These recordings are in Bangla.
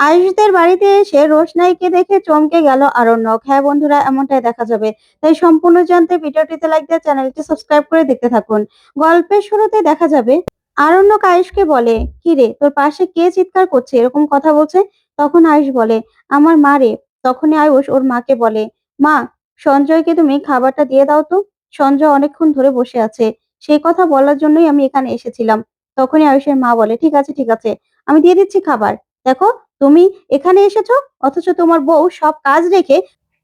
আয়ুষদের বাড়িতে এসে রোশনাইকে দেখে চমকে গেল আরণ্যক। হ্যাঁ বন্ধুরা, এমনটাই দেখা যাবে। তাই সম্পূর্ণ জানতে ভিডিওটিতে লাইক দিয়ে চ্যানেলটি সাবস্ক্রাইব করে দেখতে থাকুন। গল্পের শুরুতে দেখা যাবে, আরণ্যক আয়ুষকে বলে, কি রে, তোর পাশে কে চিৎকার করছে? এরকম কথা বলছে। তখন আয়ুষ বলে, আমার মা রে। তখনই আয়ুষ ওর মাকে বলে, মা, সঞ্জয়কে তুমি খাবারটা দিয়ে দাও তো। সঞ্জয় অনেকক্ষণ ধরে বসে আছে। সেই কথা বলার জন্যই আমি এখানে এসেছিলাম। তখনই আয়ুষের মা বলে, ঠিক আছে ঠিক আছে। আমি দিয়ে দিচ্ছি খাবার। দেখো তুমি এখানে এসেছ? অথচ তোমার বউ সব কাজ রেখে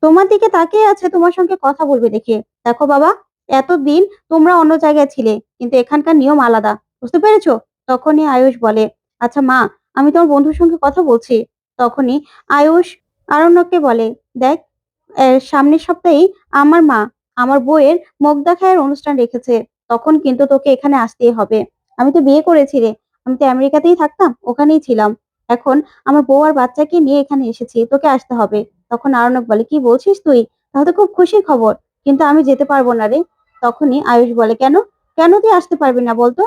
তোমার দিকে তাকিয়ে আছে, তোমার সঙ্গে কথা বলবে দেখে। দেখো বাবা, এতদিন তোমরা অন্য জায়গায় ছিলে, কিন্তু এখানকার নিয়ম আলাদা। বুঝতে পেরেছ? তখনই আয়ুষ বলে আচ্ছা মা, আমি তোমার বন্ধুর সঙ্গে কথা বলছি। তখনই আয়ুষ আরণ্যককে বলে, দেখ সামনের সপ্তাহেই আমার মা আমার বউয়ের মুখ দেখায়ের অনুষ্ঠান রেখেছে। তখন কিন্তু তোকে এখানে আসতেই হবে। আমি তো বিয়ে করেছি রে। আমি তো আমেরিকাতেই থাকতাম, ওখানেই ছিলাম। এখন আমার বউ আর বাচ্চাকে নিয়ে এখানে এসেছি, তোকে আসতে হবে। তখন আরণক বলে, কি বলছিস তুই? তাহলে খুব খুশির খবর। কিন্তু আমি যেতে পারব না রে। তখনই আয়ুষ বলে, কেন? কেন তুই আসতে পারবি না বলতো?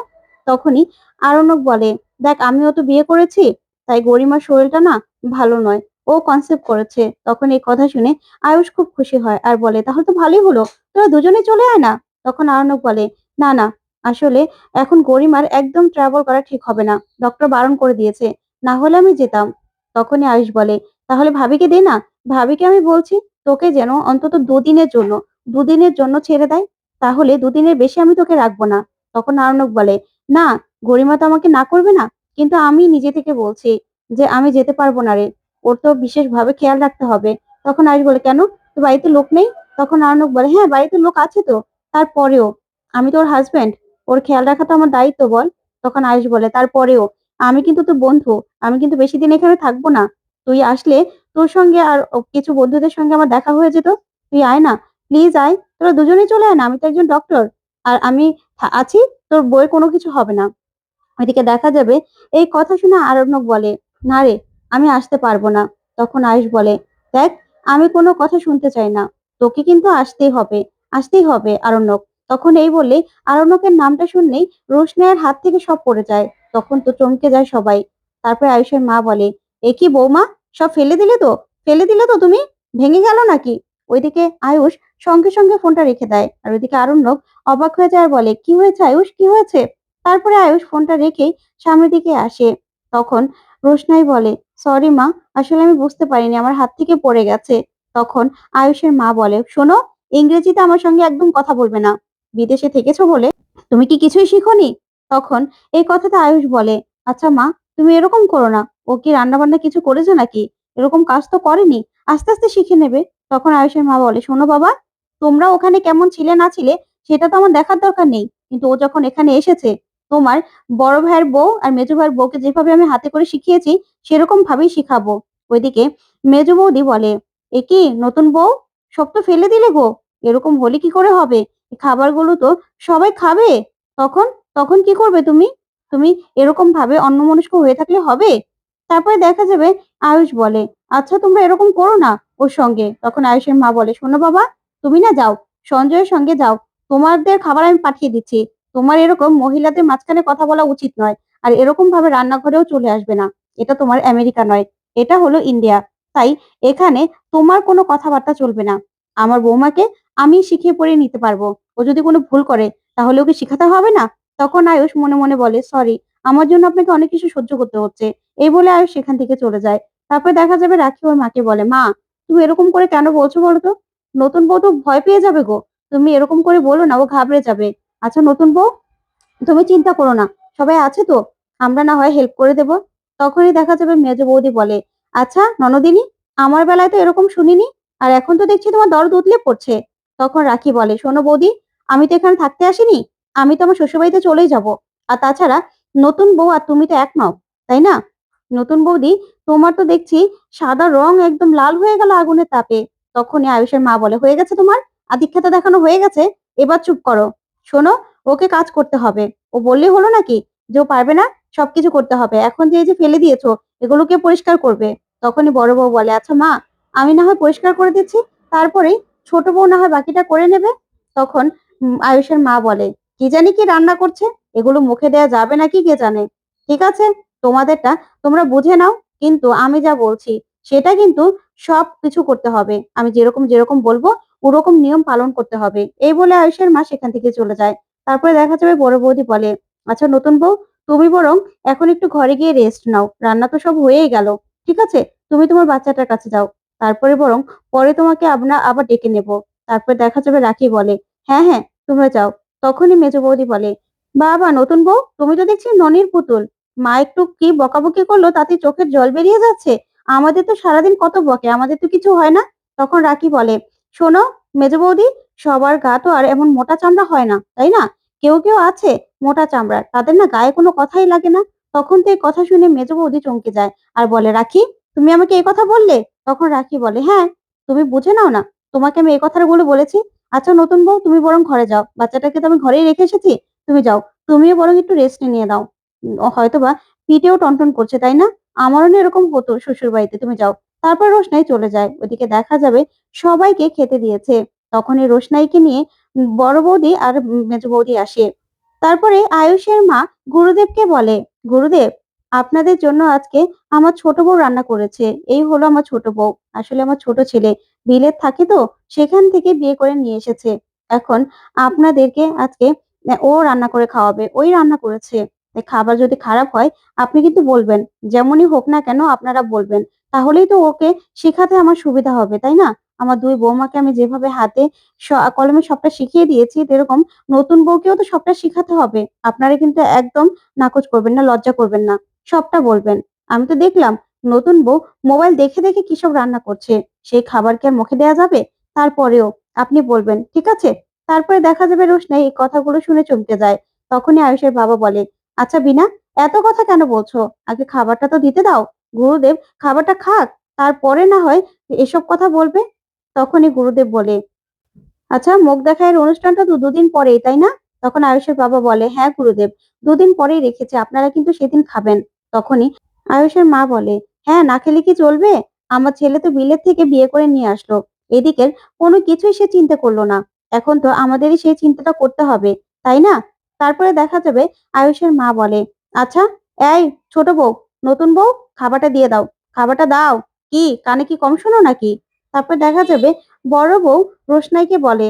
তখনই আরণক বলে, দেখ, আমিও তো বিয়ে করেছি, তাই গরিমার শরীরটা না ভালো নয়। ও কনসেপ্ট করেছে। তখন এই কথা শুনে আয়ুষ খুব খুশি হয় আর বলে, তাহলে তো ভালোই হলো, তোরা দুজনে চলে আয় না? তখন আরণক বলে, না না, আসলে এখন গরিমার একদম ট্রাভেল করা ঠিক হবে না। ডক্টর বারণ করে দিয়েছে। না হলে আমি যেতাম। তখনই আয়ুষ বলে, তাহলে ভাবিকে দে না। ভাবিকে আমি বলছি, তোকে যেন অন্তত দুদিনের জন্য দুদিনের জন্য ছেড়ে দেয়। তাহলে দুদিনের বেশি আমি তোকে রাখব না। তখন আরণক বলে, না, গরিমা তো আমাকে না করবে না। কিন্তু আমি নিজে থেকে বলছি যে আমি যেতে পারব না রে। ওর তো বিশেষভাবে খেয়াল রাখতে হবে। তখন আয়ুষ বলে, কেন? তো বাড়িতে লোক নেই? তখন আরণক বলে হ্যাঁ বাড়িতে লোক আছে তো। তারপরেও, আমি তো ওর হাজবেন্ড ওর খেয়াল রাখা তো আমার দায়িত্ব বল। তখন আয়ুষ বলে, তারপরেও আমি কিন্তু তোর বন্ধু, আমি কিন্তু বেশি দিন এখানে থাকব না। তুই আসলে তোর সঙ্গে আর কিছু বন্ধুদের সঙ্গে আমার দেখা হয়ে যেত। তুই আয় না প্লিজ আয়। তোরা দুজনেই চলে আয় না, আমি তো একজন ডক্টর আর আমি আছি, তোর বইয়ের কোনো কিছু হবে না। ওইদিকে দেখা যাবে, এই কথা শুনে আরণ্যক বলে, না রে, আমি আসতে পারব না। তখন আয়ুষ বলে, দেখ, আমি কোনো কথা শুনতে চাই না। তোকে কিন্তু আসতেই হবে আসতেই হবে, আরণ্যক। তখন এই বললে আরণ্যকের নামটা শুনলেই রোশনাইয়ের হাত থেকে সব পড়ে যায়। তখন তো চমকে যায় সবাই। তারপরে আয়ুষের মা বলে, এ কি বৌমা, সব ফেলে দিলে তো? ফেলে দিলে তো তুমি? ভেঙে গেল নাকি? ওইদিকে আয়ুষ সঙ্গে সঙ্গে ফোনটা রেখে দেয়। আর ওইদিকে আরণ্যক অবাক হয়ে যায়, বলে, কি হয়েছে আয়ুষ? কি হয়েছে? তারপরে আয়ুষ ফোনটা রেখেই সামনের দিকে আসে। তখন রোশনাই বলে, সরি মা, আসলে আমি বুঝতে পারিনি, আমার হাত থেকে পড়ে গেছে। তখন আয়ুষের মা বলে, শোনো, ইংরেজিতে আমার সঙ্গে একদম কথা বলবে না। বিদেশে থেকেছো বলে? তুমি কি কিছুই শিখোনি? তখন এই কথাটা আয়ুষ বলে আচ্ছা মা, তুমি এরকম করো না। ও কি রান্না বান্না কিছু করেছে নাকি? এরকম কাজ তো করেনি। আস্তে আস্তে শিখে নেবে। তখন আয়ুষের মা বলে, শোনো বাবা, তোমরা ওখানে কেমন ছিলে না ছিলে, সেটা তো আমার দেখার দরকার নেই। কিন্তু ও যখন এখানে এসেছে, তোমার বড় ভাইয়ের বউ আর মেজো ভাইয়ের বউকে যেভাবে আমি হাতে করে শিখিয়েছি সেরকম ভাবেই শিখাবো। ওইদিকে মেজো বৌদি বলে, এ কি, নতুন বউ? সব তো ফেলে দিলে গো। এরকম হলে কি করে হবে? খাবারগুলো তো সবাই খাবে? তখন তখন কি করবে তুমি? তুমি এরকম ভাবে অন্যমনস্ক হয়ে থাকলে হবে? তারপরে দেখা যাবে আয়ুষ বলে আচ্ছা তোমরা এরকম করো না ওর সঙ্গে। তখন আয়ুষের মা বলে, শোনো বাবা, তুমি না যাও, সঞ্জয়ের সঙ্গে যাও। তোমাদের খাবার আমি পাঠিয়ে দিচ্ছি। তোমার এরকম মহিলাদের মাঝখানে কথা বলা উচিত নয় আর এরকম ভাবে রান্নাঘরেও চলে আসবে না। এটা তোমার আমেরিকা নয়, এটা হলো ইন্ডিয়া। তাই এখানে তোমার কোনো কথাবার্তা চলবে না। আমার বৌমাকে আমি শিখিয়ে পড়িয়ে নিতে পারব। ও যদি কোনো ভুল করে, তাহলে ওকে শিখাতে হবে না? তখন আয়ুষ মনে মনে বলে সরি আমার জন্য আপনাকে অনেক কিছু সহ্য করতে হচ্ছে। এই বলে আয়ুষ সেখান থেকে চলে যায়। তারপরে দেখা যাবে রাখি ওর মাকে বলে, মা, তুমি এরকম করে কেন বলছো বলো তো? নতুন বউ তো ভয় পেয়ে যাবে গো। তুমি এরকম করে বলো না, ও ঘাবড়ে যাবে। আচ্ছা নতুন বউ? তুমি চিন্তা করো না, সবাই আছে তো? আমরা না হয় হেল্প করে দেব। তখনই দেখা যাবে মেজ বৌদি বলে আচ্ছা ননদিনী, আমার বেলায় তো এরকম শুনিনি, আর এখন তো দেখছি তোমার দরদ উতলে পড়ছে। তখন রাখি বলে, শোনো বৌদি, আমি তো এখানে থাকতে আসিনি আমি তো আমার শ্বশুরবাড়িতে চলেই যাব। আর তাছাড়া নতুন বউ আর তুমি তো এক নও, তাই না? নতুন বৌদি, তোমার তো দেখছি সাদা রং একদম লাল হয়ে গেল আগুনের তাপে। তখনই আয়ুষের মা বলে, হয়ে গেছে তোমার? আধিক্যতা দেখানো হয়ে গেছে? এবার চুপ করো। শোনো, ওকে কাজ করতে হবে। ও বললেই হলো নাকি যে ও পারবে না? সবকিছু করতে হবে। এখন যে এই যে ফেলে দিয়েছ এগুলোকে পরিষ্কার করবে? তখনই বড় বউ বলে আচ্ছা মা, আমি না হয় পরিষ্কার করে দিচ্ছি, তারপরেই ছোট বউ না হয় বাকিটা করে নেবে? তখন আয়ুষের মা বলে কি জানি কি রান্না করছে? এগুলো মুখে দেয়া যাবে নাকি কে জানে? ঠিক আছে, তোমাদেরটা তোমরা বুঝে নাও, কিন্তু আমি যা বলছি, সেটা কিন্তু সব কিছু করতে হবে। আমি যেরকম যেরকম বলব, ওরকম নিয়ম পালন করতে হবে। এই বলে আয়ুষের মা সেখান থেকে চলে যায়। তারপরে দেখা যাবে বড় বৌদি বলে আচ্ছা নতুন বউ, তুমি বরং এখন একটু ঘরে গিয়ে রেস্ট নাও। রান্না তো সব হয়েই গেল। ঠিক আছে, তুমি তোমার বাচ্চাটার কাছে যাও। তারপরে বরং পরে তোমাকে আমরা আবার ডেকে নেব। তারপর দেখা যাবে রাখি বলে হ্যাঁ হ্যাঁ তোমরা যাও। তখনই মেজ বৌদি বলে, বাবা, নতুন বউ? তুমি তো দেখছি ননির পুতুল। মা একটু কি বকাবকি করল তাতে চোখের জল বেরিয়ে যাচ্ছে? আমাদের তো সারাদিন কত বকে, আমাদের তো কিছু হয় না? তখন রাখি বলে, শোনো মেজ বৌদি, সবার গা তো আর এমন মোটা চামড়া হয় না, তাই না? কেউ কেউ আছে মোটা চামড়ার তাদের না গায়ে কোনো কথাই লাগে না। তখন তো এই কথা শুনে মেজ বৌদি চমকে যায় আর বলে, রাখি, তুমি আমাকে এই কথা বললে? তখন রাখি বলে হ্যাঁ তুমি বুঝে নাও না, তোমাকে আমি এই কথাগুলো বলেছি। আচ্ছা নতুন বউ, তুমি বরং ঘরে যাও। বাচ্চাটাকে তো আমি ঘরেই রেখে এসেছি, তুমি যাও। তুমিও বরং একটু রেস্ট নিয়ে দাও হয়তোবা পিঠেও টনটন করছে, তাই না? আমারও না এরকম হতো শ্বশুর বাড়িতে তুমি যাও। তারপর রোশনাই চলে যায়। ওদিকে দেখা যাবে সবাইকে খেতে দিয়েছে। তখন রোশনাইকে নিয়ে বড় বৌদি আর মেজ বৌদি আসে। তারপরে আয়ুষের মা গুরুদেবকে বলে, গুরুদেব, আপনাদের জন্য আজকে আমার ছোট বউ রান্না করেছে। এই হলো আমার ছোট বউ। আসলে আমার ছোট ছেলে। বিলেত থাকে তো, সেখান থেকে বিয়ে করে নিয়ে এসেছে। এখন আপনাদেরকে আজকে ও রান্না করে খাওয়াবে, ওই রান্না করেছে। খাবার যদি খারাপ হয়, আপনি কিন্তু বলবেন, যেমনই হোক না কেন আপনারা বলবেন। তাহলেই তো ওকে শেখাতে আমার সুবিধা হবে, তাই না? আমার দুই বৌমাকে আমি যেভাবে হাতে কলমে সবটা শিখিয়ে দিয়েছি এরকম নতুন বউকেও তো সবটা শিখাতে হবে। আপনারা কিন্তু একদম নাকচ করবেন না, লজ্জা করবেন না। সবটা বলবেন। আমি তো দেখলাম, নতুন বউ মোবাইল দেখে দেখে কি সব রান্না করছে। সেই খাবার কি আর মুখে দেওয়া যাবে? তারপরেও আপনি বলবেন, ঠিক আছে। তারপরে দেখা যাবে রোশনাই এই কথাগুলো শুনে চমকে যায়। তখনই আয়ুষের বাবা বলে আচ্ছা বিনা, এত কথা কেন বলছো? আগে খাবারটা তো দিতে দাও। গুরুদেব, খাবারটা খাক, তারপরে না হয় এসব কথা বলবে? তখনই গুরুদেব বলে আচ্ছা মুখ দেখায়ের অনুষ্ঠানটা তো দুদিন পরেই, তাই না? তখন আয়ুষের বাবা বলে হ্যাঁ গুরুদেব, দুদিন পরেই রেখেছে, আপনারা কিন্তু সেদিন খাবেন। তখনই আয়ুষের মা বলে হ্যাঁ না খেলে কি চলবে? আমার ছেলে তো বিলেত থেকে বিয়ে করে নিয়ে আসলো। এদিকের কোনো কিছুই সে চিন্তা করল না। এখন তো আমাদেরই সেই চিন্তাটা করতে হবে, তাই না? তারপরে দেখা যাবে আয়ুষের মা বলে আচ্ছা এই ছোট বউ, নতুন বউ, খাবারটা দিয়ে দাও। খাবারটা দাও। কি, কানে কি কম শোনো নাকি? তারপর দেখা যাবে বড় বউ রোশনাইকে বলে,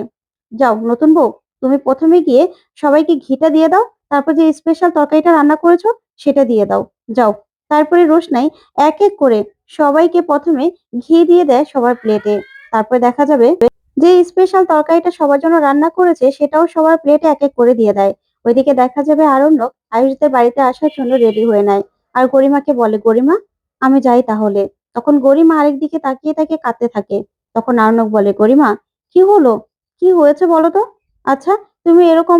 যাও, নতুন বউ, তুমি প্রথমে গিয়ে সবাইকে ঘিটা দিয়ে দাও, তারপর যে স্পেশাল তরকারিটা রান্না করেছ, সেটা দিয়ে দাও। যাও। তারপরে রোশনাই এক এক করে সবাইকে প্রথমে ঘি দিয়ে দেয় সবার প্লেটে তারপর দেখা যাবে যে স্পেশাল তরকারিটা সবার জন্য রান্না করেছে, সেটাও সবার প্লেটে এক এক করে দিয়ে দেয়। ওইদিকে দেখা যাবে আরণ্যক আয়ুষদের বাড়িতে আসার জন্য রেডি হয়ে নেয়। আর গরিমাকে বলে, গরিমা, আমি যাই তাহলে। তখন গরিমা আরেক দিকে তাকিয়ে তাকিয়ে কাঁদতে থাকে। তখন আরণ্যক বলে, গরিমা, কি হলো? কি হয়েছে বলো তো আচ্ছা তুমি এরকম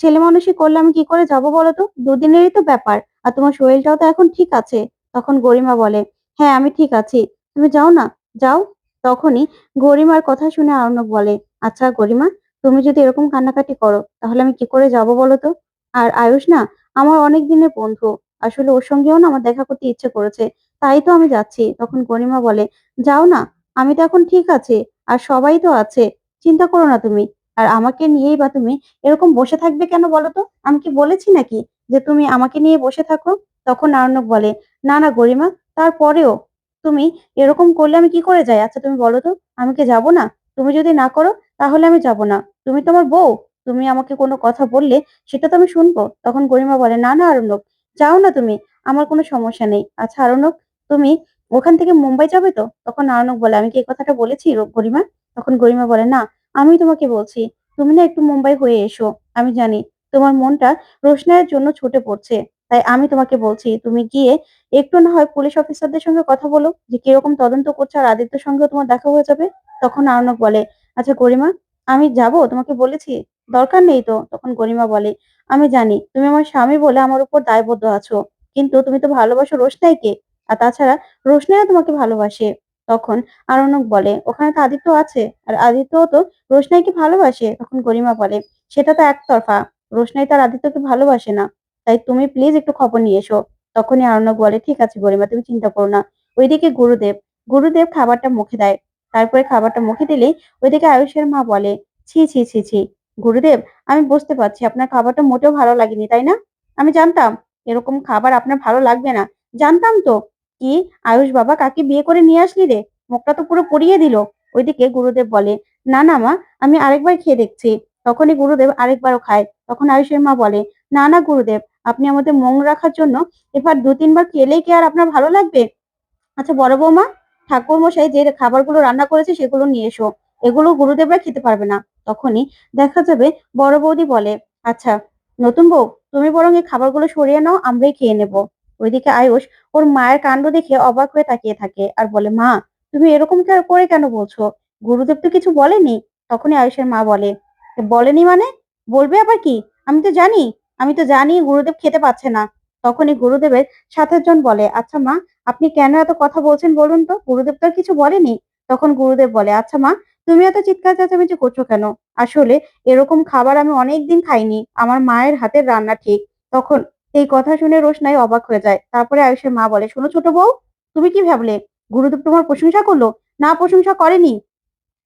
ছেলে মানুষই করলে আমি কি করে যাব বলো তো দুদিনেরই তো ব্যাপার, আর তোমার শরীরটাও তো এখন ঠিক আছে। তখন গরিমা বলে হ্যাঁ আমি ঠিক আছি। তুমি যাও না? যাও। তখনই গরিমার কথা শুনে আরণ্যক বলে আচ্ছা গরিমা, তুমি যদি এরকম কান্নাকাটি করো, তাহলে আমি কি করে যাব বলো তো? আর আয়ুষ, না, আমার অনেক দিনের বন্ধু। আসলে ওর সঙ্গেও না আমার দেখা করতে ইচ্ছে করেছে। তাই তো আমি যাচ্ছি। তখন গরিমা বলে, যাও না, আমি তো এখন ঠিক আছি, আর সবাই তো আছে। চিন্তা করো না তুমি। আর আমাকে নিয়েই বা তুমি এরকম বসে থাকবে কেন বলো তো? আমি কি বলেছি নাকি যে তুমি আমাকে নিয়ে বসে থাকো? তখন আরণ্যক বলে, না না গরিমা তারপরেও তুমি এরকম করলে আমি কি করে যাই? আচ্ছা তুমি বলো তো আমি কি যাব না? তুমি যদি না করো, তাহলে আমি যাব না। তুমি তোমার বউ, তুমি আমাকে কোনো কথা বললে সেটা তো আমি শুনব। তখন গরিমা বলে, না না, আরণ্যক, যাও না তুমি, আমার কোনো সমস্যা নেই। আচ্ছা আরণ্যক, তুমি ওখান থেকে মুম্বাই যাবে তো? তখন আরণ্যক বলে, আমি কি এই কথাটা বলেছি গরিমা? তখন গরিমা বলে, না, আমি তোমাকে বলছি, তুমি না একটু মুম্বাই হয়ে এসো, আমি জানি তোমার মনটা রোশনায়ের জন্য ছুটে পড়ছে। তাই আমি তোমাকে বলছি, তুমি গিয়ে একটু না হয় পুলিশ অফিসারদের সঙ্গে কথা বলো যে কীরকম তদন্ত করছে আর আদিত্যর সঙ্গেও তোমার দেখা হয়ে যাবে। তখন আরণক বলে আচ্ছা গরিমা, আমি যাব? তোমাকে বলেছি? দরকার নেই তো? তখন গরিমা বলে, আমি জানি, তুমি আমার স্বামী বলে আমার উপর দায়বদ্ধ আছো, কিন্তু তুমি তো ভালোবাসো রোশনাইকে, আর তাছাড়া রোশনাইও তোমাকে ভালোবাসে। তখন আরণক বলে, ওখানে তো আদিত্য আছে, আর আদিত্যও তো রোশনাইকে ভালোবাসে? তখন গরিমা বলে, সেটা তো একতরফা, রোশনাই তার আদিত্যকে ভালোবাসে না। তাই তুমি প্লিজ একটু খবর নিয়ে এসো। তখনই আরণ্যক বলে, ঠিক আছে গরিমা, তুমি চিন্তা করো না। ওইদিকে গুরুদেব গুরুদেব খাবারটা মুখে দেয়। তারপরে খাবারটা মুখে দিলেই ওইদিকে আয়ুষের মা বলে, ছি ছি ছি ছি, গুরুদেব, আমি বুঝতে পারছি আপনার খাবারটা মোটেও ভালো লাগেনি, তাই না? আমি জানতাম এরকম খাবার আপনার ভালো লাগবে না। জানতাম তো। কি? আয়ুষ বাবা কাকে বিয়ে করে নিয়ে আসলি রে? মুখটা তো পুরো পড়িয়ে দিল। ওইদিকে গুরুদেব বলে, না না মা, আমি আরেকবার খেয়ে দেখছি। তখনই গুরুদেব আরেকবারও খায়। তখন আয়ুষের মা বলে, না না, গুরুদেব আপনি আমাদের মন রাখার জন্য এবার দু তিনবার খেলেই কি আর আপনার ভালো লাগবে? আচ্ছা বড় বৌমা ঠাকুর মশাই যে খাবারগুলো রান্না করেছে সেগুলো নিয়ে এসো। এগুলো গুরুদেবরা খেতে পারবে না। তখনই দেখা যাবে বড় বৌদি বলে আচ্ছা নতুন বউ, তুমি বরং এই খাবারগুলো সরিয়ে নাও, আমরাই খেয়ে নেব। ওইদিকে আয়ুষ ওর মায়ের কাণ্ড দেখে অবাক হয়ে তাকিয়ে থাকে আর বলে, মা, তুমি এরকম করে কেন বলছো? গুরুদেব তো কিছু বলেনি। তখনই আয়ুষের মা বলে, বলেনি মানে? বলবে আবার কি? আমি তো জানি। আমি তো জানি গুরুদেব খেতে পাচ্ছে না। তখনই গুরুদেবের সাথের জন বলে আচ্ছা মা, আপনি কেন এত কথা বলছেন বলুন তো? গুরুদেব তো আর কিছু বলেনি। তখন গুরুদেব বলে আচ্ছা মা, তুমি এত চিৎকার চেঁচামেচি করছ কেন? আসলে এরকম খাবার আমি অনেক দিন খাইনি। আমার মায়ের হাতের রান্না ঠিক। তখন এই কথা শুনে রোশনাই অবাক হয়ে যায়। তারপরে আয়ুষের মা বলে, শোনো ছোট বউ, তুমি কি ভাবলে? গুরুদেব তোমার প্রশংসা করল? না প্রশংসা করেনি?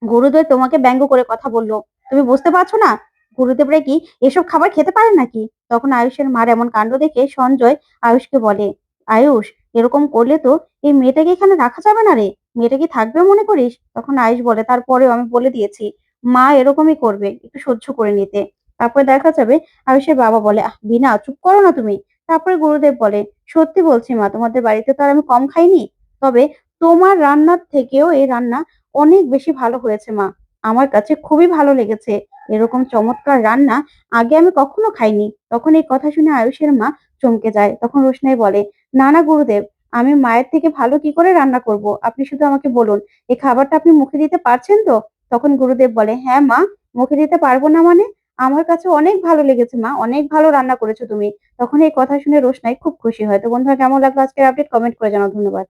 গুরুদেব তোমাকে ব্যঙ্গ করে কথা বলল, তুমি বুঝতে পারছ না? গুরুদেবরা কি এসব খাবার খেতে পারে নাকি? তখন আয়ুষের মার এমন কাণ্ড দেখে সঞ্জয় আয়ুষকে বলে, আয়ুষ, এরকম করলে তো এই মেয়েটাকে এখানে রাখা যাবে না রে। মেয়েটা কি থাকবে মনে করিস? তখন আয়ুষ বলে, তারপরেও আমি বলে দিয়েছি, মা এরকমই করবে একটু সহ্য করে নিতে। তারপরে দেখা যাবে আয়ুষের বাবা বলে, আহ বিনা চুপ করো না তুমি। তারপরে গুরুদেব বলে, সত্যি বলছি মা, তোমাদের বাড়িতে তো আর আমি কম খাইনি। তবে তোমার রান্নার থেকেও এই রান্না অনেক বেশি ভালো হয়েছে মা। আমার কাছে খুবই ভালো লেগেছে। এরকম চমৎকার রান্না আগে আমি কখনো খাইনি। তখন এই কথা শুনে আয়ুষের মা চমকে যায়। তখন রোশনাই বলে, না না গুরুদেব, আমি মায়ের থেকে ভালো কি করে রান্না করব? আপনি শুধু আমাকে বলুন, এই খাবারটা আপনি মুখে দিতে পারছেন তো? তখন গুরুদেব বলে হ্যাঁ মা, মুখে দিতে পারব না মানে? আমার কাছে অনেক ভালো লেগেছে মা, অনেক ভালো রান্না করেছ তুমি। তখন এই কথা শুনে রোশনাই খুব খুশি হয়। তো বন্ধুরা, কেমন লাগল আজকের আপডেট কমেন্ট করে জানাও। ধন্যবাদ।